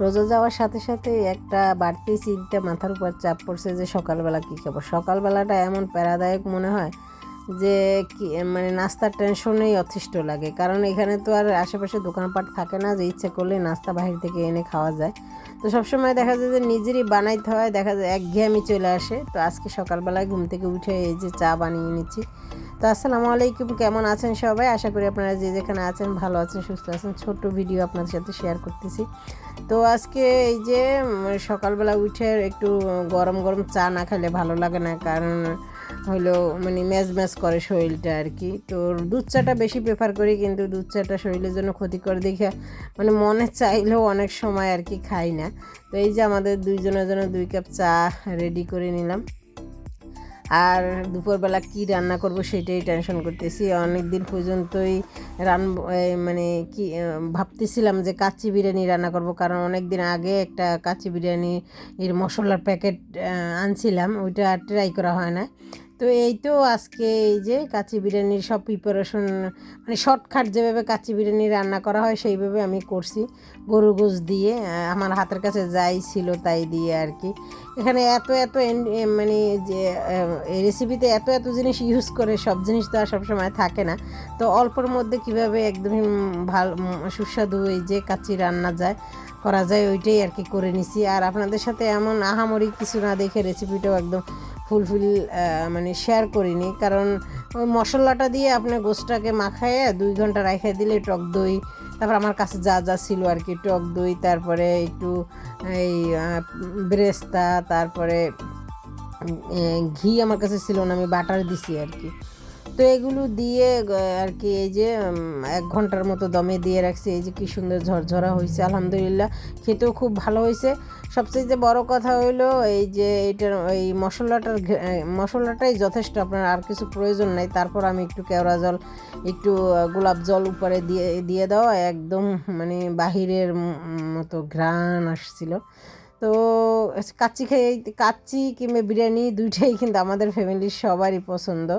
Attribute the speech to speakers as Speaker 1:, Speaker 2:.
Speaker 1: রোজা যাওয়ার সাথে সাথে একটা বাড়তি চিন্তা মাথার উপর চাপ পড়ছে যে সকালবেলা কী খাব? সকালবেলাটা এমন প্যারাদায়ক মনে হয় যে কি মানে নাস্তার টেনশনেই অতিষ্ঠ লাগে। কারণ এখানে তো আর আশেপাশে দোকানপাট থাকে না যে ইচ্ছে করলে নাস্তা বাহির থেকে এনে খাওয়া যায়। তো সবসময় দেখা যায় যে নিজেরই বানাইতে হয়, দেখা যায় একঘেয়েমি চলে আসে। তো আজকে সকালবেলায় ঘুম থেকে উঠে এই যে চা বানিয়ে নিচ্ছি। তো আসসালামু আলাইকুম, কেমন আছেন সবাই? আশা করি আপনারা যে যেখানে আছেন ভালো আছেন, সুস্থ আছেন। ছোট্ট ভিডিও আপনাদের সাথে শেয়ার করতেছি। তো আজকে এই যে সকালবেলা উঠে একটু গরম গরম চা না খেলে ভালো লাগে না, কারণ হলো মানে ম্যাজ ম্যাজ করে শরীরটা আর কি। তো দুধ চাটা বেশি প্রেফার করি, কিন্তু দুধ চাটা শরীরের জন্য ক্ষতিকর দেখে মানে মনে চাইলেও অনেক সময় আর কি খাই না। তো এই যে আমাদের দুইজনের জন্য দুই কাপ চা রেডি করে নিলাম। আর দুপুরবেলা কি রান্না করব সেটাই টেনশন করতেছি। অনেক দিন পর্যন্তই রান মানে কি ভাবতেছিলাম যে কাচ্চি বিরিয়ানি রান্না করব। কারণ অনেক দিন আগে একটা কাচ্চি বিরিয়ানির মশলার প্যাকেট আনছিলাম, ওইটা ট্রাই করা হয় না। তো এই তো আজকে এই যে কাচ্চি বিরিয়ানির সব প্রিপারেশন মানে শর্টকাট যেভাবে কাচ্চি বিরিয়ানি রান্না করা হয় সেইভাবে আমি করছি। গরু গোস দিয়ে আমার হাতের কাছে যাই ছিল তাই দিয়ে আর কি। এখানে এত এত মানে যে এই রেসিপিতে এত এত জিনিস ইউজ করে সব জিনিস তো আর সবসময় থাকে না। তো অল্পর মধ্যে কীভাবে একদমই ভালো সুস্বাদু এই যে কাচ্চি রান্না যায়, করা যায় ওইটাই আর কি করে নিছি। আর আপনাদের সাথে এমন আহামরি কিছু না দেখে রেসিপিটাও একদম ফুলফিল মানে শেয়ার করিনি। কারণ ওই মশলাটা দিয়ে আপনার গোস্তটাকে মাখাইয়ে দুই ঘণ্টা রেখে দিলে টক দই, তারপর আমার কাছে যা যা ছিল আর কি, টক দই, তারপরে একটু এই ব্রেস্তা, তারপরে ঘি আমার কাছে ছিল না, আমি বাটার দিছি আর কি। তো এগুলো দিয়ে আর কি এই যে এক ঘণ্টার মতো দমে দিয়ে রাখছি। এই যে কি সুন্দর ঝরঝরা হয়েছে আলহামদুলিল্লাহ। খেতেও খুব ভালো হয়েছে সবচেয়ে বড় কথা হইল, এই যে এটার, এই মশলাটার মশলাটাই যথেষ্ট, আপনার আর কিছু প্রয়োজন নাই। তারপর আমি একটু কেওড়া জল, একটু গোলাপ জল উপরে দিয়ে দিয়ে দেওয়া, একদম মানে বাহিরের মতো ঘ্রাণ আসছিল। তো, কাচ্চি খেয়ে, কাচ্চি কিংবা বিরিয়ানি দুইটাই কিন্তু আমাদের ফ্যামিলির সবারই পছন্দ।